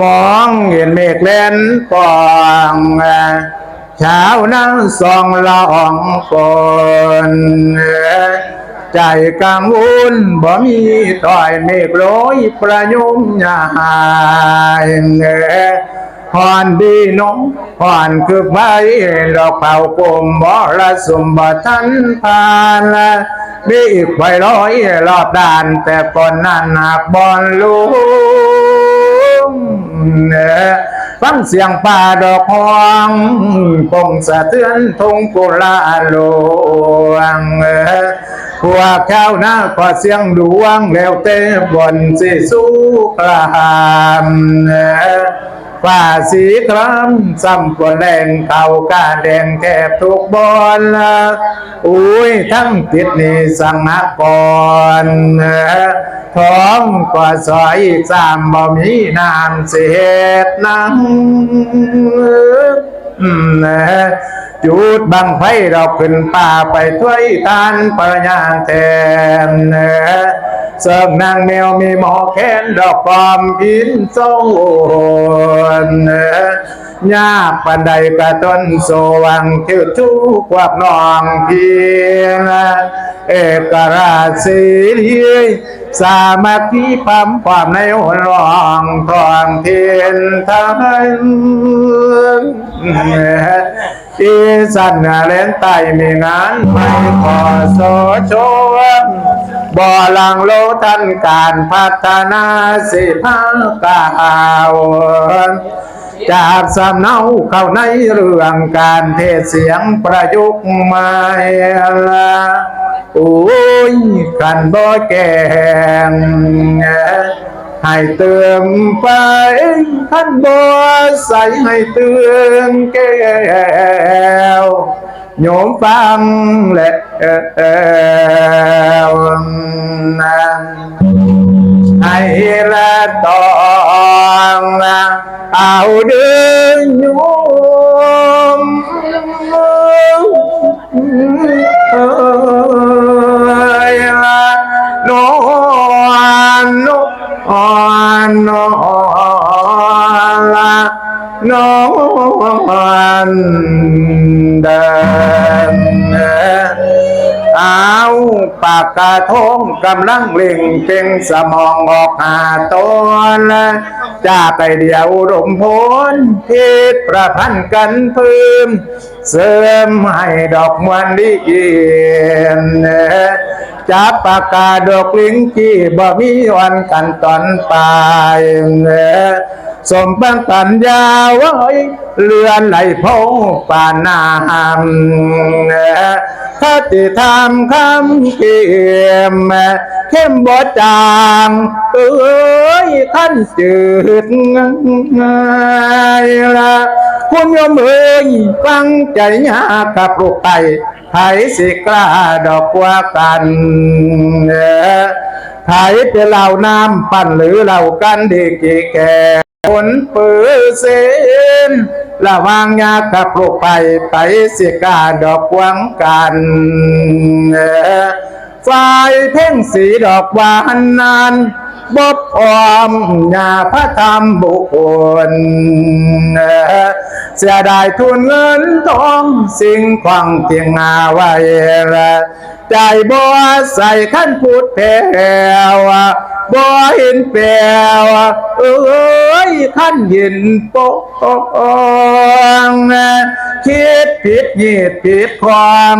มองเห็นเมฆเล่นปองเช้านั่งส่องละอองฝนใจกังวลบ่มีต่อยเมฆโรยประยุมยาย หอนดีน้องหอนคือไม้ดอกเป่ากลมบ่ละสมบ่ทันผ่านมีอีกไฟร้อยรอบด้าน แต่ก่อนนั้นหากบอลลูกฟังเสียงป่าดอกหองคงสะเทือนทงกุลาหลวงพวกข้าวหน้าก็เสียงดวงแล้วเต้บนสิสู้กลาม ฝ่าสีครามซ้ำกว่าแรงเก่ากาแดงแทบทุกบอนอุ้ยทั้งติดนี่สังหกรท้องกว่าซอยสามบ่มีน้ำเศษนังจุดบังไฟเราขึ้นป่าไปถ้วยทานปัญญาแทน เสริมนางแมวมีหมอแค้นดอกกอมอินโซนยากปันใดกระต้นโสวังเที่ยวทุกควบนองเพียงเอกราชสีสามัคคีปั๊มความในหัวรองทองเทียนทานอีสันเลนไตมีงานไม่ขอโซชวน บ่อลังโลทันการพัฒนาสิภาคกาวจากสำเนาเข้าในเรื่องการเทศเสียงประยุกต์ใหม่ละโอ้ยกันบ่แกงให้เติมไปขันบ่ใส่ให้เตือนแก้ว โยมฟังแล้วนั้นให้ละตองเอาเดิ นโยมเอ้ยละนเดินเอาปากกาทงกำลังเล่งเก่งสมองออกหาตนจะไปเดียวรมพลพิษประพันธ์กันพื้มเสริมให้ดอกมวนดีเอียนจับปากกาดอกลิงกี้บ่มีวันกันตอนปลาย สมบังปัญญาว้เรือนไหลพงปานามคติธรรมคำเกียมเข้มบดจางเอ้ยขั้นจืดง่ายละคุณโยมเอ้ยฟังใจยากับลูกไก่ไทสิกล้าดอกว่ากันไทยเป็นเหล่าน้ำปั่นหรือเหล่ากันดีกี่แก่ ผลปือเซนระวางยากับลูกไปไปเสียกาดอกวังกันฝ่ายเพ่งสีดอกวานนาน บอบออมยาพระธรรมบุคคลเสียดายทุนเงินทองสิ่งของเทียงงาไว้ละใจบ่ใส่ขั้นพูดแผ่วบ่เห็นแปลวเอ้ยขั้นเห็นโปองคิดผิดเหตุผิดความ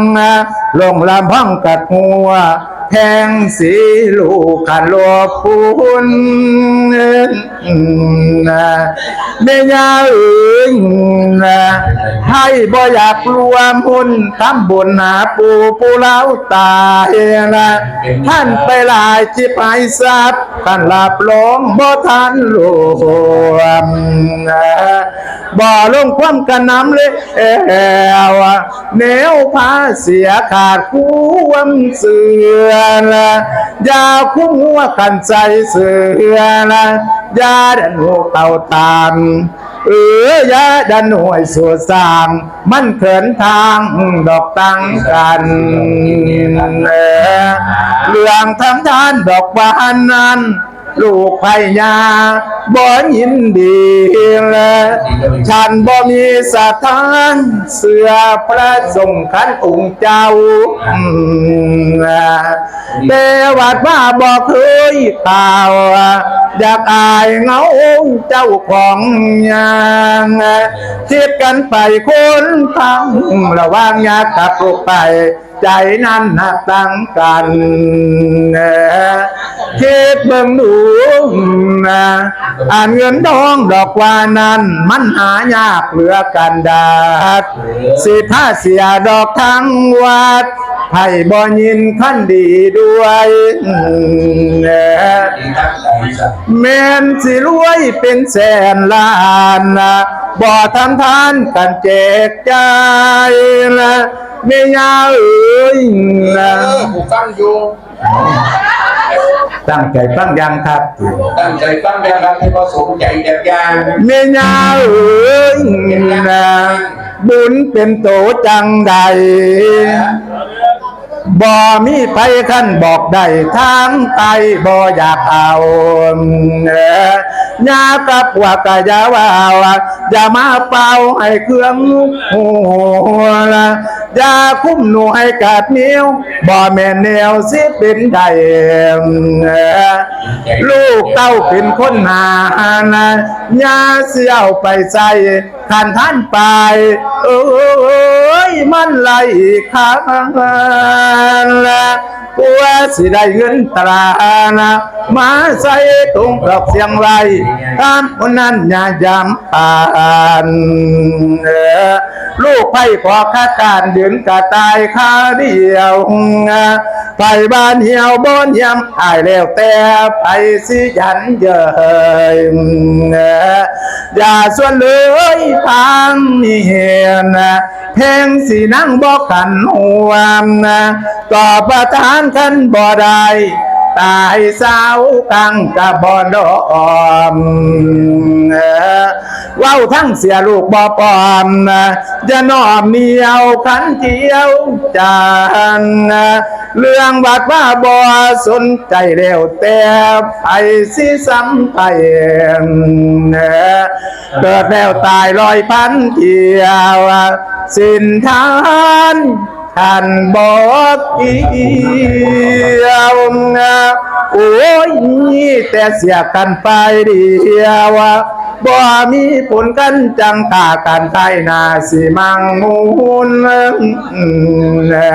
ลงลำพังกัดหัว แทงสีลูกขันลบพูน เมียเอ๋ยให้บ่อยากรวมหุ้นทำบุญหาปูปูเล้าตายนะท่านไปหลายที่ไปทรัพย์ท่านหลับลงบ่ทันรวมบ่ลงความกันน้ำเลยเอวแนวพาเสียขาดควมเสือละยาคุ้มหัวกันใจเสือละ ยาดันหัวเต่าตามเออยาดันหน่วยสู่สร้างมันเขินทางดอกตังกันเออเรื่องทำทานดอกบานนั้น ลูกไผ่ยาบ่ยินดีเลยฉันบ่มีสถานเสือพระทรงขันองค์เจ้าอืมเดวัดมาบอกเคยข่าวอยากอายเหงาเจ้าของยางคิดกันไปคนทั้งระหว่างยากกับลูกไปใจนั้นหักตั้งกันเอ่อคิดเบิ่งดูนะอ่านเงินทองดอกว่านั้น มันหายากเหลือกันดาดสิถ้าเสียดอกทั้งวัดให้บ่ยินขั้นดีด้วยเอ่อแม่นสิรวยเป็นแสนล้านนะ บ่ทำทานกันแจกใจายนะเมียาเอ้ยเอนะอผมฟังอยู่ตั้งใจฟังยังครับ ตั้งใจฟังแล้วครับให้พอสมใจแบบอย่างเมียาเอ้ยนะบุญเป็นโตจังใดบ่มีไผขั้นบอกได้ทางไปบ่อยากเอาเอ่อ ยากับว่ากะยาวาวอย่ามาเป่าให้เครื่องหัวละอย่าคุ้มหนูให้กาดนิ้วบ่แม่แนวสิเป็นใดลูกเต้าเป็นคนหานะยาเสียวไปใส่ขันท่านไป เอ้ยมันไหลข้างละกลัวสิได้เงินตรานะมาใส่ตรงดอกเสียงไรคนนั้นอย่ายำปานลูกไผ่ขอข้าการเดือนกะตายข้าเดียวไปบ้านเหี่ยวบนยำอายแล้วแต่ไปสิยันเยยออย่าส่วนเลยทางนี่เห็นนเพลงสีนั่งบอกกันหวมต่อประทานขันบ่ได้ ตายสาวกังกะบอดอมเว้าทั้งเสียลูกบ่ปอมจะนอมเนียวขันเจียวจานเรื่องบัดว่าบ่สนใจเร็วแต่ไปสิซ้ำไปเออเกิดแล้วตายลอยพันเดียวสินทาน ท่านบอกเกี่ยวนะโอ้ยแต่เสียกันไปเดียวบ่มีผลกันจังตากันไทยนาสิมังมูลนะ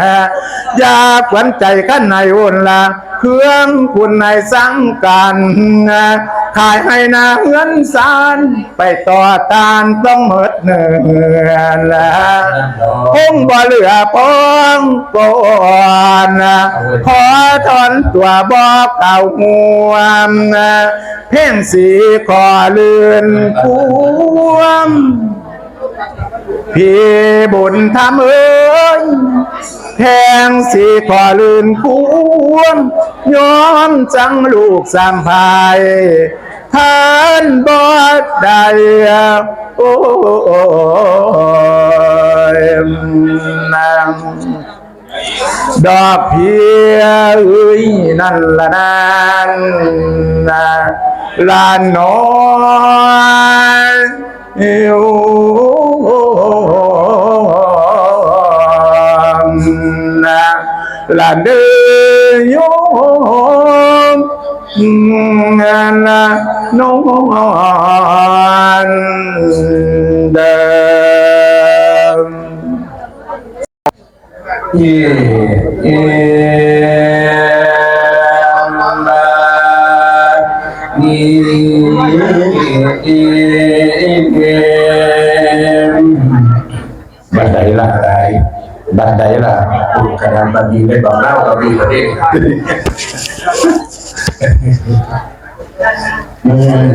อยากวันใจกันในอุ่นละ เครื่องคุณในสังกันขายให้นาเงินสารไปต่อตานต้องหมดเนื้อละคงบ่เหลือปองก่อนขอถอนตัวบอกเก่าห่วมเพ่งสีขอเลือนควม พี่บุญทำเอ้ยแทงสีขอลื่นควมย้อมจังลูกสามพายท่านบอดได้โอ้ยนางดอกเพียเอ้ยนั่นละนานลานน้อยเอวนะลานเดย มงานละนอ กกระดานบันดีไม่บอกเล่ากับดีประเด็น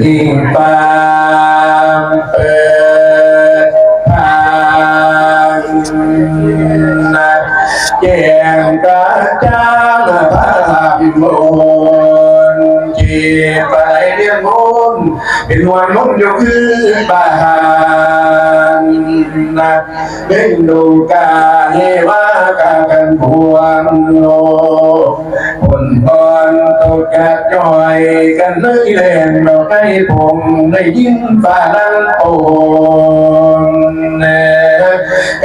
อิงปามเปิดทางนะแจงกระจ่างพระพิมลจีไปเรียนมนเป็นหัวลมอยู่คือบ้า นะเป็นดูกาเฮวากากันพวงโลผลตอนตกกะจอยกันเลยเล่นดอกไม้พงได้ยินฟ้าลังโอนเน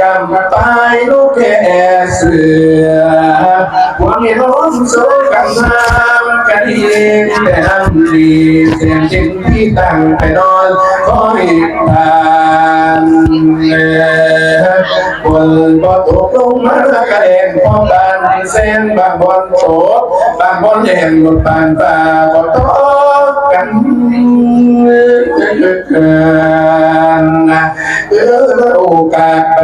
กำตายลูกแก่เสือหวังให้น้องโซกันทำกันเองแต่ทำดีเสียงจริงที่ตั้งไปนอนคอยทา นเนคนบ่ตกลงมากระเด็นพร้อมกันเส้นบางบนโฉบางบนเห็นหมดปานฟ้าก็ตกกันเออโอกาสปฏิดันคำเทศนาเสียงก้อนเดินเกินนะยังหันเดียวกันเดียวครวนนะยังหักวีสิ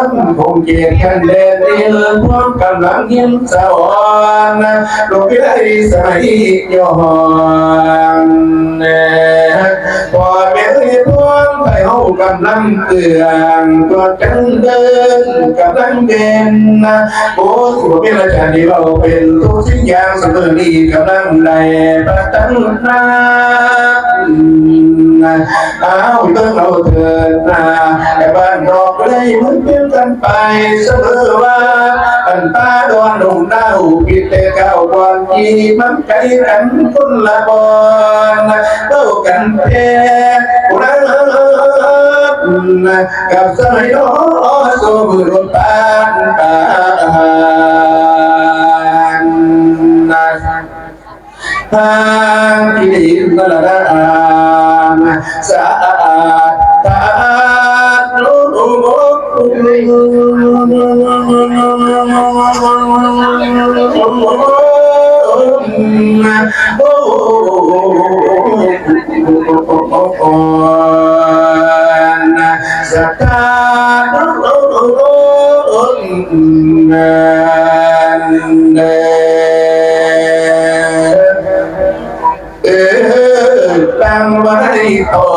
นี้โลกลุ่มตายแน่ท่านคงเกียรกันเด่นดีเลิศพร้อมกำลังยิ้มสวรรค์ลูกพิไลสมัยย้อนแน่พอเมื่อพร้อมไปเฮากำลังเตือนตัวจังเดินกำลังเด่นนะโอ้สุภาพราชาดีเราเป็นทุกสิ่งอย่างเสมอดีกำลังใดประตังนา นาเอาเติมเราเถิดนาแต่บ้านนอกเลยมันเปลี่ยนกันไปเสมอว่าอันตาดอนดงดาวปิดแต่เก้าบอนจีมันไกลกันคนละบอนเต้ากันแท้รักกับสมัยน้อโซมือรถปานปานนะทางที่ดีกระดาน สักการเออตั้งไว้ตอ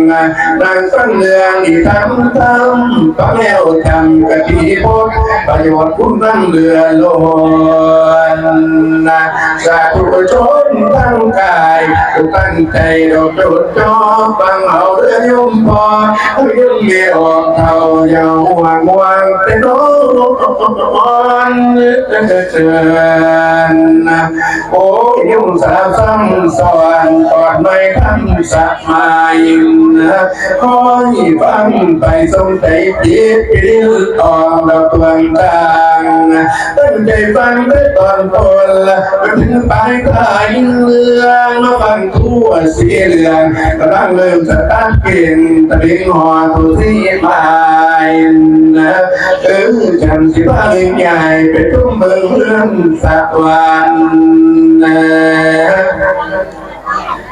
นนี้นะตัวเธอเรือนสวดทางนางฟังเรืองที่ทำทำก็แล้วทำกะทิพบประโยชน์คุณนั่งเรือลนนะสาธุชนทั้งกายทุกตั้งใจดอกจุดจอฟังเอาเรือยุ่มพอยุ่มเมียออกเท่าเยาหวังวางแต่น้องเชิญนะโอ้ยุ่งสาซ้ำสอนกอดไม่ทำสักมายิงนะคอยฟังไปสมใจจิตปิลตองเราตวงทางตั้งใจฟังได้ตอนต้นไปถึงปลายทางเรื่องมาฟังทั่วสียเรื่องกำลังเริ่มสตาร์ทเก่งตะลิงหอตัวที่มายนะเออฉันสิพาเรื่องใหญ่ไปทุ่มเมืองเรื่องสักวันนะ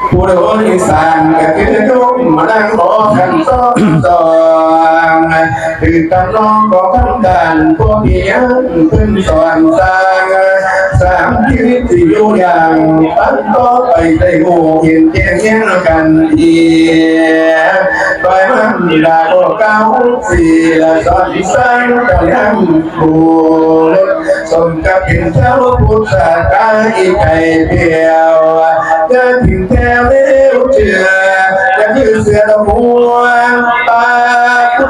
ผู้โดยสารก็คือยุ่งมานั่งรอกันซ้อมซ้อนถือกำลองก็คำดันพวกเพียงขึ้นสอนสร้างสามชีวิตที่อยู่อย่างตั้งต่อไปได้หูเห็นแจ้งแย่งกันอีกปมันดาโกเก้าสี่ละสอนสร้างเจ้ายังผู้สมกับเป็นเจ้าพุทธกาอีไก่เพียว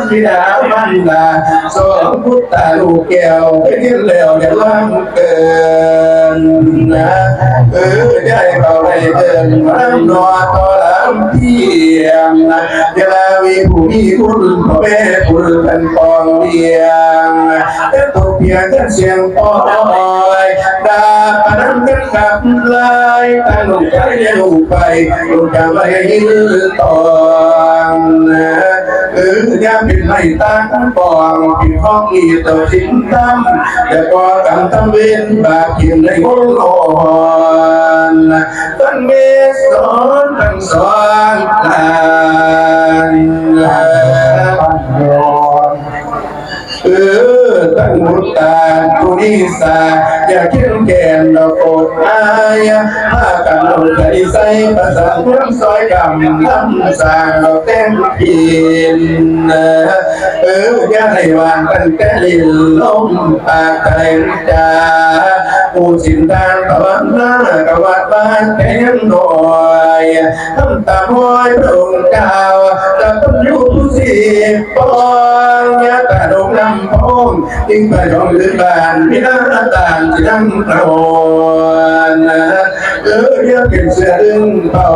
คุณบิดามันดาสองพุทธาลูกแก้วไปกินแล้วอย่าล้างเกินนะเออได้เราได้เดินมาหนอต่อลำเพียงนะเวลาวีผู้มีคุณพ่อแม่คุณเป็นปองเดียงแต่ตกเพียงแค่เสียงปอยดาปนันกันกับลายตั้งลงใจลงไปลงจะไม่ยืดตอนนะเออยามเป็นไม่ตั้งปองกินห้องอีตัวทิ้งตั้มแต่ก็กำทำเวนบาปเพียงในห้องนอนตั้งเมสสอนตั้งสอนลานเออ ตั้งมุตตาตุนิสาอย่าเข้มแข็งเราโกรธอายพากันเราใจใส่ประสานร่วมซอยกำทำสางเราแต่งเพียนเอออย่าให้วางกันแต่ลินลมปากไทยจาผู้สินทางตะวันหน้ากวัดบ้านแทงหน่อยทำตามห้อยพระองค์เจ้าจะต้องอยู่ผู้สิบปอย ตาดงนำพงยิ่งไปดองลืมบานมีหน้าต่างที่นั่งกรอนเออเรียกเป็นเสือดึงเป่า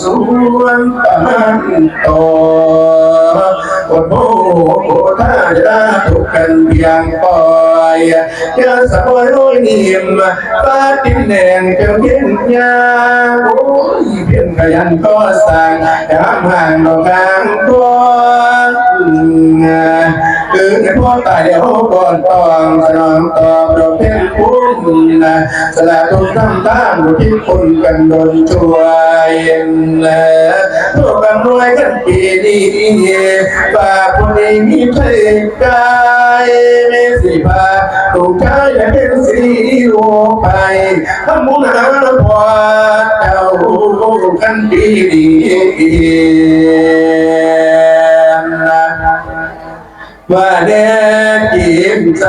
สวนประมาณตโอ้โหถ้าจะถูกกันเพียงปล่อยยาสะบอยโอ้ยนิ่มฟ้าดินแดงจ้าเพียงยาโอ้ยเพียงขยันก็สร้างยามห่างดอกกลางตัว คือในพ่อตายเดียวก่อนตองสนองตอบเราเป็นคุณนะสละทุกน้ำตาบุที่คุณกันโดนช่วยนะพวกกันรวยกันปีนี้ฝากคนนี้มีเพลงกายไม่สิพาถูกใจอย่าเป็นสีโอไปทำมุนหาพอเจ้ากันปีนี้ ว่าเด็กกิมส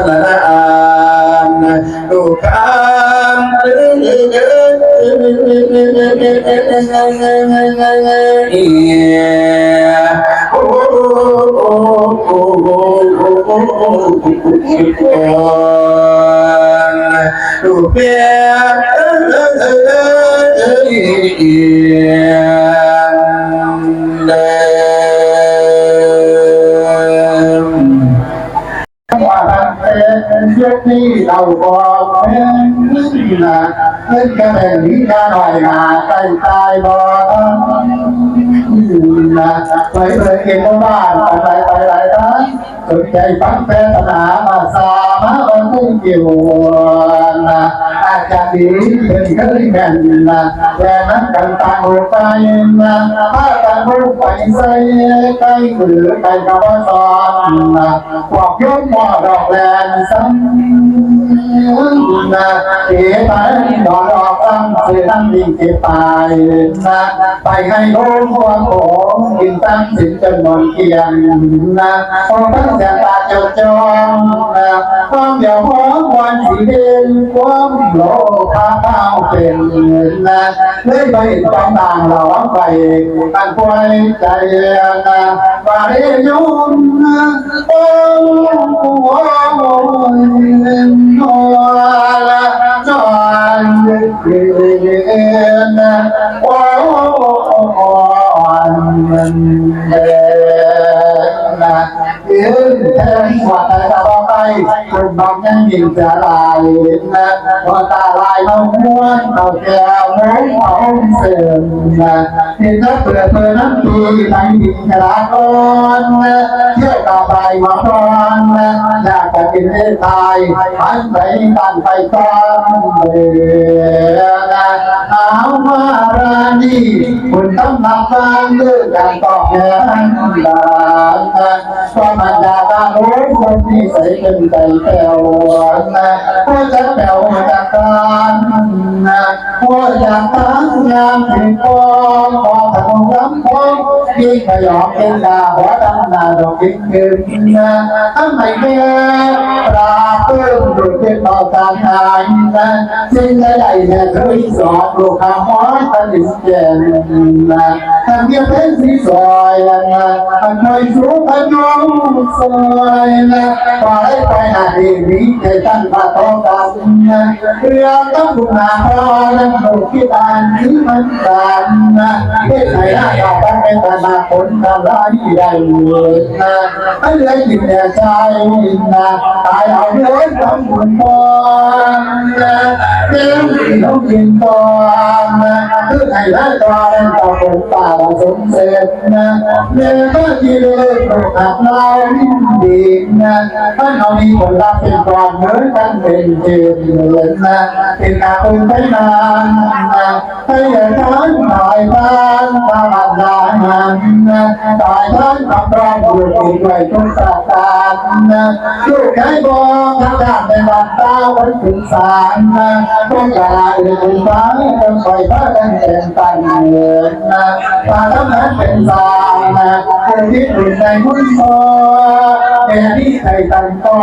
าบอกเป็นนะเล่นกันเป็นนิยายหน่อยนาใกล้ตายบอกนะไปเลยเก็บ้านไปไปหลายท่านสนใจฟังเป็นศาสนามาสามาบันทึกอยู่นะอา จารย์ดีเป็นเคยแม่นนะแย่นั้นกันต่างไปนะถ้ากันรู้ไปใส่ใกล้หรือใกล้กับสอนนะพวกยกมอดอกแลนซ้ำนะเอ๋ไปดอกดอกซ้ำเสียทั้งดีเก็บตายนะไปให้โลกหัวโขงกินตั้งสินจนนอนเกียงนะพอตั้งแต่ตาจดจองนะความเดียวหอมวันสีเด่นความโลภาเท้าเป็นนะเลยไปต้องต่างเราไปตั้งป่วยใจนะบาเรยุนนะโอ้โหโยืนแทงหัวแต่ต่อไปคุณบอกยังยินจะลายนะพอตาลายเราม้วนเราแก้วม้วนเอาเสื่อมนะที่จะเปิดเผยน้ำปีในดินกระดอนนะเที่ยวตาไปมาพรอนนะอยากจะกินให้ตายหันไปกันไปก่อนเบื่อนะเอามารานีคุณต้องนำฟังเรื่องการตอบแทนดานนะความมันดาบาโอ้คนที่ใส่เป็นใจแป้วนะพอจะแป้วจากการนะพอจากตั้งยามถึงพอขอทำน้ำพอยิ่งขยอมเป็นดาหัวดำนาดอกยิ่งขึ้นนะทำไมแม่ปราเพิ่มดุจเป็นต่อการงานนะสิ่งใดๆเนี่ยเคยสอนลูกข้าม้อยตันดิสเจนนะทำเยี่ยมเป็นสีสวยนะมันเคยสูงพันน้องสวยนะไปไปหาดีมีใจตั้งตาโตกันนะเพื่อต้องบุญนาพรอและลูกที่บ้านนี้มันกันนะเพื่อไหนหน้าตาตั้งเป็นตานาคนทำร้ายได้เลยนะไม่เหลือจิตเหลือใจนะตายเอาเรื่องทำบุญพอนะเรื่องที่ต้องกินตอนนะเพื่อให้ได้ตาเป็นต่อคนตาลายสมเสร็จนะเมื่อก็ที่เลิกกับเรานินดีนะถ้านเรามีผลลัพธ์เป็นก่อนเหมือนกันเป็นเดือนเหมือนนะเป็นการเป็นไปนานนะให้ท่านหน่อยท่านตาดานนะตายท่านกับเราอยู่ที่ด้วยทุกสาการนะลูกใครบอกทางด้านในบ้านตาวันถึงสารนะต้องการอื่นฟ้าต้องคอยพากันเป็นตันเงินนะตาทั้งนั้นเป็นสารนะคนที่อยู่ในมุ่งพอเป็นที่ใครตันก่อ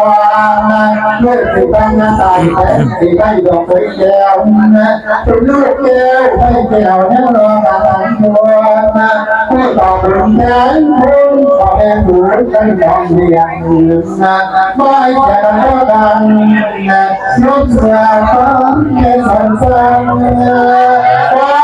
นนะเมื่อสิบังหน้าตายแต่สิได้ดอกไม้แก้วนะเป็นลูกแก้วให้แก้วเนี่ยรอการตัวนะผู้ต่อเป็นแทนผู้ต่อแทนผู้เป็นดอกเดียงนะไม่แก่กันนะยกเสือฟ้าแค่สันสันความอยู่ความระวังสาเดียงที่ต่อดีนะ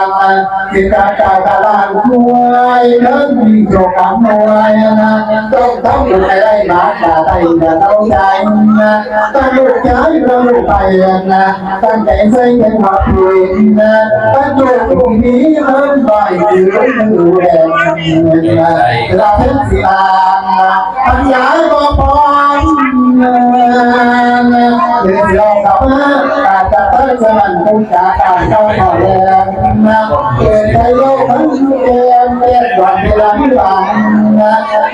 ยเราลูกไปนะตั้งใจใส่เป็นหัวคุยนะตั้งอยู่ตรงนี้มันไปอยู่มือแดงนะเราเป็นสีลาพันย้ายก็พอนะเดี๋ยวเรากลับมาอาจจะเพิ่มสมันคงจะเข้ามาแรงนะเกิดใจโลกมันเกมเรียกวันเวลาที่หลังนะ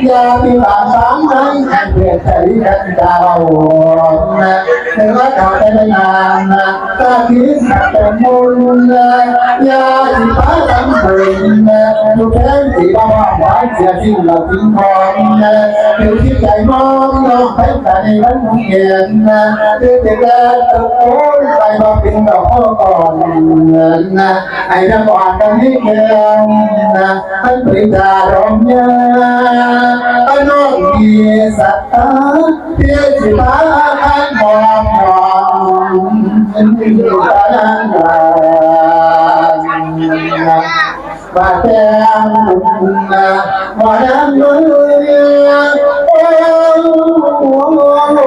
ยาที่หลังสามนั้นเปลี่ยนใจกันดาวนะถึงว่าเขาได้นานนะถ้าคิดหนักเป็นมุนนะยาที่ฟ้าทำเป็นะดูแค่สีบ้าหวานเสียสิ่งเราทิ้งทอนะดูที่ใจมองยอมให้ใจมันเย็นนะดูที่แรกตะโกนไปมาเป็นดอกพ่อก่อนนะไอ้ระหว่างกันให้เก่งพิจารมยาไอ้น้องมีสัตตาเพียรสิตา อันมองมองเป็นที่ตาดังนะบาดแผลนะบาดน้ำมือโอ้